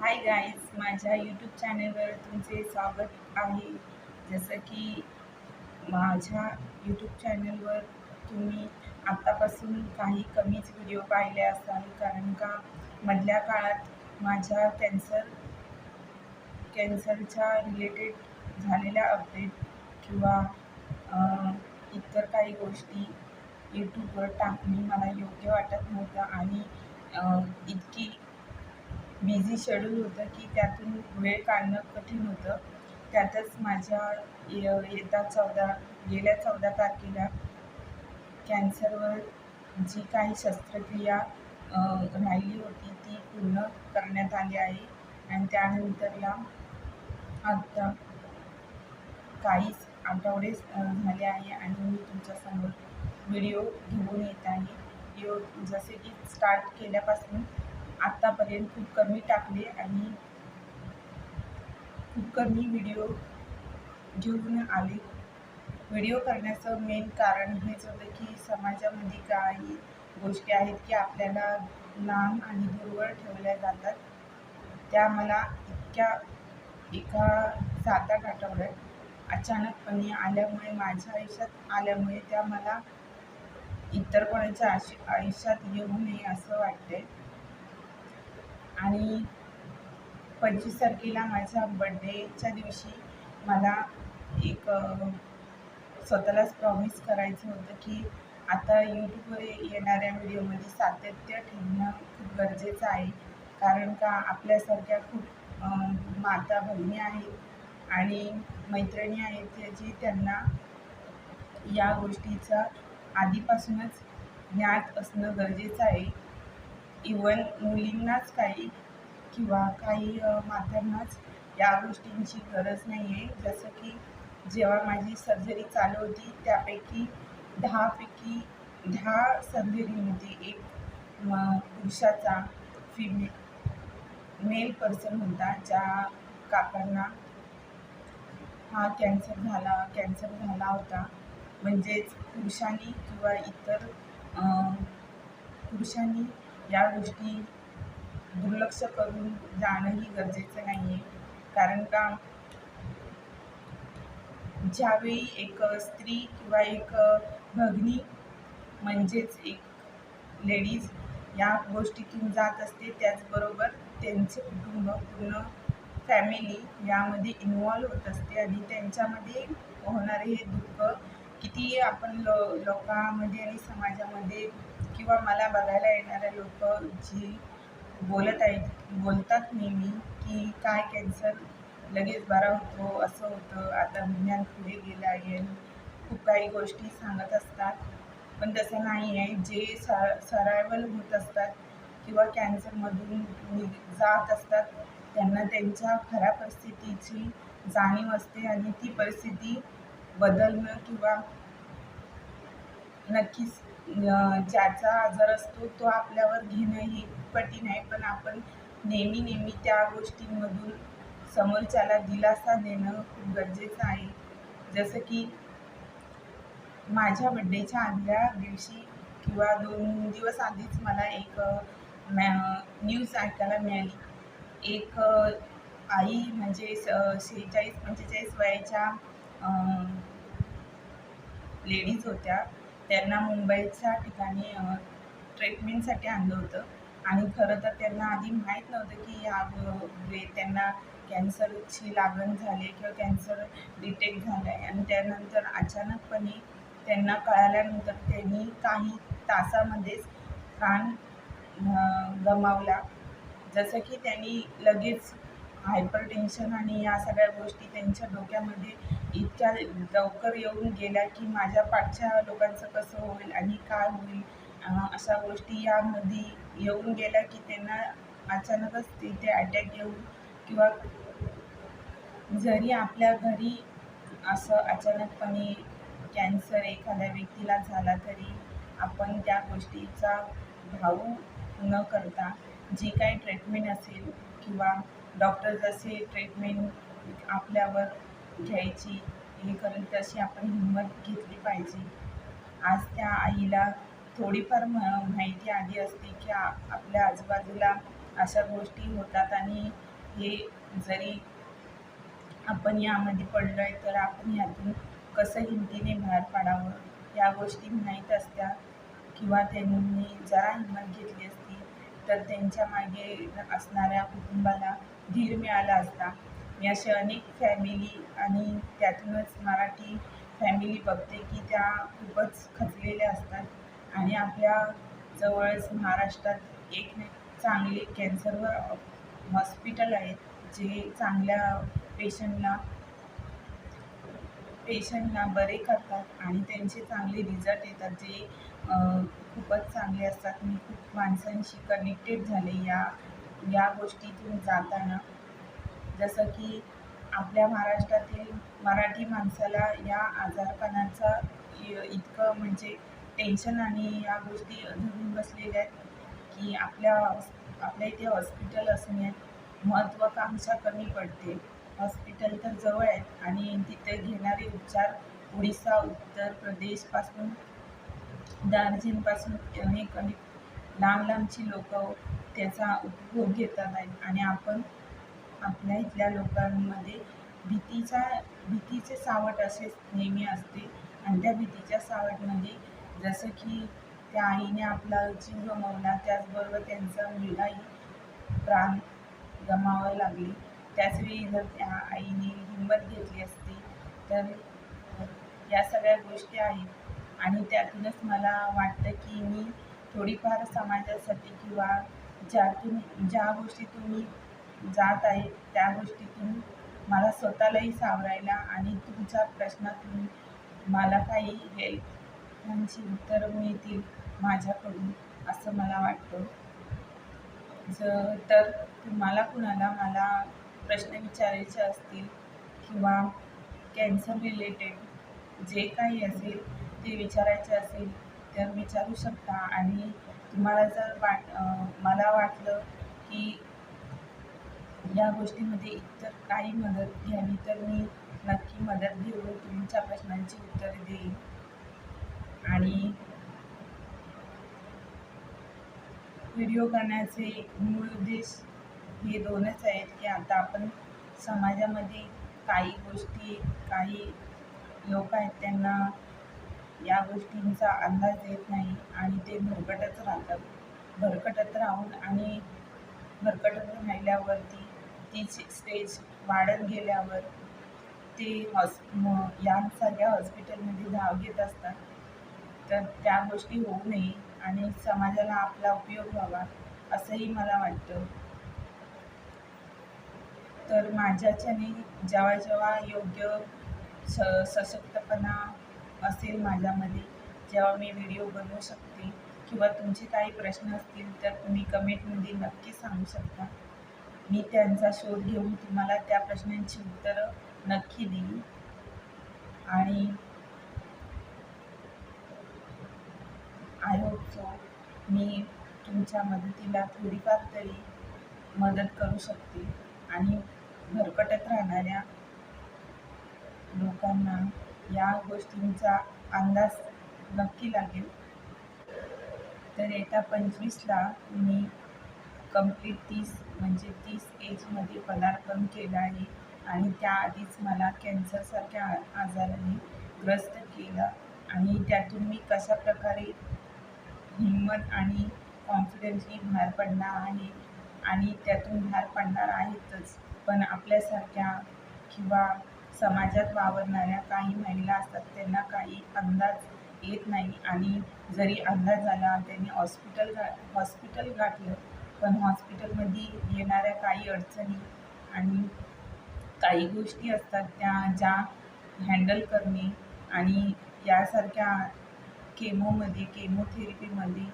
Hi guys माझ्या YouTube चॅनलवर तुमचे स्वागत आहे. जसं की माझ्या यूट्यूब चॅनलवर तुम्ही आत्तापासून काही कमीच व्हिडिओ पाहिले असाल. कारण का मधल्या काळात माझ्या कॅन्सर कॅन्सरच्या रिलेटेड झालेल्या अपडेट किंवा इतर काही गोष्टी यूट्यूबवर टाकणे मला योग्य वाटत नव्हतं. आणि इतकी बिझी शेड्यूल होतं की त्यातून वेळ काढणं कठीण होतं. त्यातच माझ्या य चौदा गेल्या चौदा तारखेला कॅन्सरवर जी काही शस्त्रक्रिया राहिली होती ती पूर्ण करण्यात आली आहे. आणि त्यानंतरला आत्ता काहीच आठवडे झाले आहे आणि मी तुमच्यासमोर व्हिडिओ घेऊन येत आहे. व्हिडिओ जसे की स्टार्ट केल्यापासून आत्तापर्यंत खूप कमी टाकले आणि खूप कमी व्हिडिओ घेऊन आले. व्हिडिओ करण्याचं मेन कारण हेच होतं की समाजामध्ये काही गोष्टी आहेत की आपल्याला लांब आणि दूरवर ठेवल्या जातात. त्या मला इतक्या एका सात आठ आठवड्यात अचानकपणे आल्यामुळे माझ्या आयुष्यात आल्यामुळे त्या मला इतर कोणाच्या आशि आयुष्यात येऊ नये असं वाटते आणि पंचवीस तारखेला माझ्या बड्डेच्या दिवशी मला एक स्वतःलाच प्रॉमिस करायचं होतं की आता यूट्यूबवर येणाऱ्या व्हिडिओमध्ये सातत्य ठेवणं खूप गरजेचं आहे. कारण का आपल्यासारख्या खूप माता भगिनी आहेत आणि मैत्रिणी आहेत जी त्यांना या गोष्टीचा आधीपासूनच ज्ञात असणं गरजेचं आहे. इवन मुलींनाच काही किंवा काही मातांनाच या गोष्टींची गरज नाही आहे जसं की जेव्हा माझी सर्जरी चालू होती त्यापैकी दहापैकी दहा सर्जरीमध्ये एक पुरुषाचा फिमे मेल पर्सन होता ज्या काकांना हा कॅन्सर झाला कॅन्सर झाला होता. म्हणजेच पुरुषांनी किंवा इतर पुरुषांनी या गोष्टी दुर्लक्ष करून जाणंही गरजेचं नाही आहे कारण का? ज्यावेळी एक स्त्री किंवा एक भगिनी म्हणजेच एक लेडीज या गोष्टीतून जात असते त्याचबरोबर त्यांचे कुटुंब पूर्ण फॅमिली यामध्ये इन्वॉल्व्ह होत असते आणि त्यांच्यामध्ये होणारे हे दुःख किती आपण लो लोकांमध्ये आणि समाजामध्ये किंवा मला बघायला येणारे लोक जी बोलत आहेत बोलतात नेहमी की काय कॅन्सर लगेच बरा होतो असं होतं आता विज्ञान पुढे गेलं आहे. खूप काही गोष्टी सांगत असतात पण तसं नाही आहे. जे स सरायवल होत असतात किंवा कॅन्सरमधून जात असतात त्यांना त्यांच्या खऱ्या परिस्थितीची जाणीव असते आणि ती परिस्थिती बदलणं किंवा नक्कीच ज्याचा आजार असतो तो आपल्यावर घेणं हे कठीण आहे. पण आपण नेहमी नेहमी त्या गोष्टींमधून समोरच्याला दिलासा देणं खूप गरजेचं आहे. जसं की माझ्या बड्डेच्या आदल्या दिवशी किंवा दोन दिवस आधीच मला एक मॅ न्यूज ऐकायला मिळाली. एक आई म्हणजे स शेहेचाळीस पंचेचाळीस वयाच्या लेडीज होत्या. त्यांना मुंबईच्या ठिकाणी ट्रीटमेंटसाठी आणलं होतं. आणि खरं तर त्यांना आधी माहीत नव्हतं की या त्यांना कॅन्सरची लागण झाली किंवा कॅन्सर डिटेक्ट झालं आहे आणि त्यानंतर अचानकपणे त्यांना कळाल्यानंतर त्यांनी काही तासामध्येच प्राण गमावला. जसं की त्यांनी लगेच हायपरटेन्शन आणि या सगळ्या गोष्टी त्यांच्या डोक्यामध्ये इतक्या लवकर येऊन गेल्या की माझ्या पाठच्या लोकांचं कसं होईल आणि काय होईल अशा गोष्टी यामध्ये येऊन गेल्या की त्यांना अचानकच तिथे अटॅक येऊन किंवा जरी आपल्या घरी असं अचानकपणे कॅन्सर एखाद्या व्यक्तीला झाला तरी आपण त्या गोष्टीचा भाऊ न करता जी काही ट्रीटमेंट असेल किंवा डॉक्टर जसे ट्रीटमेंट आपल्यावर घ्यायची हे करेल तशी आपण हिंमत घेतली पाहिजे. आज त्या आईला थोडीफार म माहिती आली असती की आपल्या आजूबाजूला अशा गोष्टी होतात आणि हे जरी आपण यामध्ये पडलो आहे तर आपण यातून कसं हिमतीने बाहेर पाडावं? या गोष्टी माहीत असत्या किंवा त्यांनी जरा हिंमत घेतली असती तर त्यांच्या मागे असणाऱ्या कुटुंबाला धीर मिळाला असता. मी असे अनेक फॅमिली आणि त्यातूनच मराठी फॅमिली बघते की त्या खूपच खचलेल्या असतात आणि आपल्या जवळच महाराष्ट्रात एक चांगले कॅन्सरवर हॉस्पिटल आहेत जे चांगल्या पेशंटला पेशंटला बरे करतात आणि त्यांचे चांगले रिझल्ट येतात जे खूपच चांगले असतात. मी खूप माणसांशी कनेक्टेड झाले या या गोष्टीतून जाताना जसं की आपल्या महाराष्ट्रातील मराठी माणसाला या आजारपणाचा इतकं म्हणजे टेन्शन आणि या गोष्टी धरून बसलेल्या आहेत की आपल्या आपल्या इथे हॉस्पिटल असणे महत्त्वाकांक्षा कमी पडते. हॉस्पिटल तर जवळ आहेत आणि तिथे घेणारे उपचार ओडिसा उत्तर प्रदेशपासून दार्जिलिंगपासून हे कमी लांब लांबची लोक त्याचा उपभोग घेतात आहेत आणि आपण आपल्या इथल्या लोकांमध्ये भीतीचा भीतीचे सावट असे नेहमी असते. आणि त्या भीतीच्या सावटमध्ये जसं की त्या आईने आपला जीव गमावला त्याचबरोबर त्यांचा मुलगाही प्राण गमावावे लागले. त्याचवेळी जर त्या आईने हिंमत घेतली असती तर या सगळ्या गोष्टी आहेत. आणि त्यातूनच मला वाटतं की मी थोडीफार समाजासाठी किंवा ज्या तुम्ही ज्या गोष्टीतून मी जात आहे त्या गोष्टीतून मला स्वतःलाही सावरायला आणि तुमच्या प्रश्नातून मला काही हेल्प यांची उत्तरं मिळतील माझ्याकडून असं मला वाटतं. जर तर तुम्हाला कुणाला मला प्रश्न विचारायचे असतील किंवा कॅन्सर रिलेटेड जे काही असेल ते विचारायचे असेल तर विचारू शकता. आणि तुम्हाला जर वाट मला वाटलं की या गोष्टीमध्ये इतर काही मदत घ्यावी तर मी नक्की मदत घेऊन तुमच्या प्रश्नांची उत्तरे देईन. आणि व्हिडिओ करण्याचे मूळ उद्देश हे दोनच आहेत की आता आपण समाजामध्ये काही गोष्टी काही लोक आहेत त्यांना या गोष्टींचा अंदाज येत नाही आणि ते भरकटच राहतात. भरकटत राहून आणि भरकटत राहिल्यावरती ती स्टेज वाढत गेल्यावर ते हॉस् यांसारख्या हॉस्पिटलमध्ये धाव घेत असतात. तर त्या गोष्टी होऊ नये आणि समाजाला आपला उपयोग व्हावा असंही मला वाटतं. तर माझ्याच्याने जेव्हा जेव्हा योग्य स सशक्तपणा असेल माझ्यामध्ये जेव्हा मी व्हिडिओ बनवू शकते किंवा तुमचे काही प्रश्न असतील तर तुम्ही कमेंटमध्ये नक्की सांगू शकता. मी त्यांचा शोध घेऊन तुम्हाला त्या प्रश्नांची उत्तरं नक्की देईन. आणि आय होप सो मी तुमच्या मदतीला थोडीफार तरी मदत करू शकते. आणि भरकटत राहणाऱ्या लोकांना या गोष्टींचा अंदाज नक्की लागेल. तर येत्या पंचवीसला मी कंप्लीट तीस म्हणजे तीस एजमध्ये पदार्पण केलं आहे आणि त्याआधीच मला कॅन्सरसारख्या आजाराने ग्रस्त केलं आणि त्यातून मी कशा प्रकारे हिंमत आणि कॉन्फिडन्सनी बाहेर पडणार आहे आणि त्यातून बाहेर पडणार आहेतच पण आपल्यासारख्या किंवा समाजात वावरणाऱ्या काही महिला असतात त्यांना काही अंदाज येत नाही. आणि जरी अंदाज झाला त्यांनी हॉस्पिटल गा हॉस्पिटल गाठलं पण हॉस्पिटलमध्ये येणाऱ्या काही अडचणी आणि काही गोष्टी असतात त्या ज्या हँडल करणे आणि यासारख्या केमोमध्ये केमोथेरपीमध्ये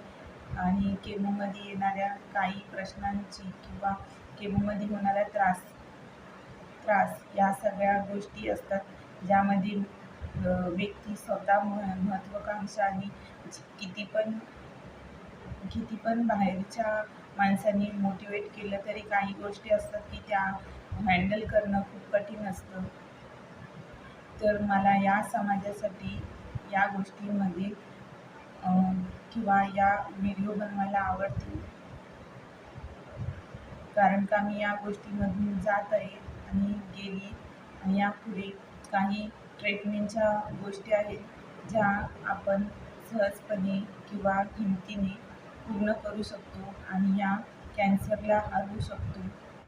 आणि केमोमध्ये येणाऱ्या काही प्रश्नांची किंवा केमोमध्ये होणारा त्रास त्रास या सगळ्या गोष्टी असतात ज्यामध्ये व्यक्ती स्वतः मह महत्त्वाकांक्षा आणि किती पण किती पण बाहेरच्या माणसांनी मोटिवेट केलं तरी काही गोष्टी असतात की त्या हँडल करणं खूप कठीण असतं. तर मला या समाजासाठी या गोष्टींमध्ये किंवा या व्हिडिओ बनवायला आवडतील. कारण का मी या गोष्टीमधून जात आहे आणि गेली. आणि यापुढे काही ट्रीटमेंटच्या गोष्टी आहेत ज्या आपण सहजपणे किंवा किमतीने पूर्ण करू शकतो आणि या कॅन्सरला हरवू शकतो.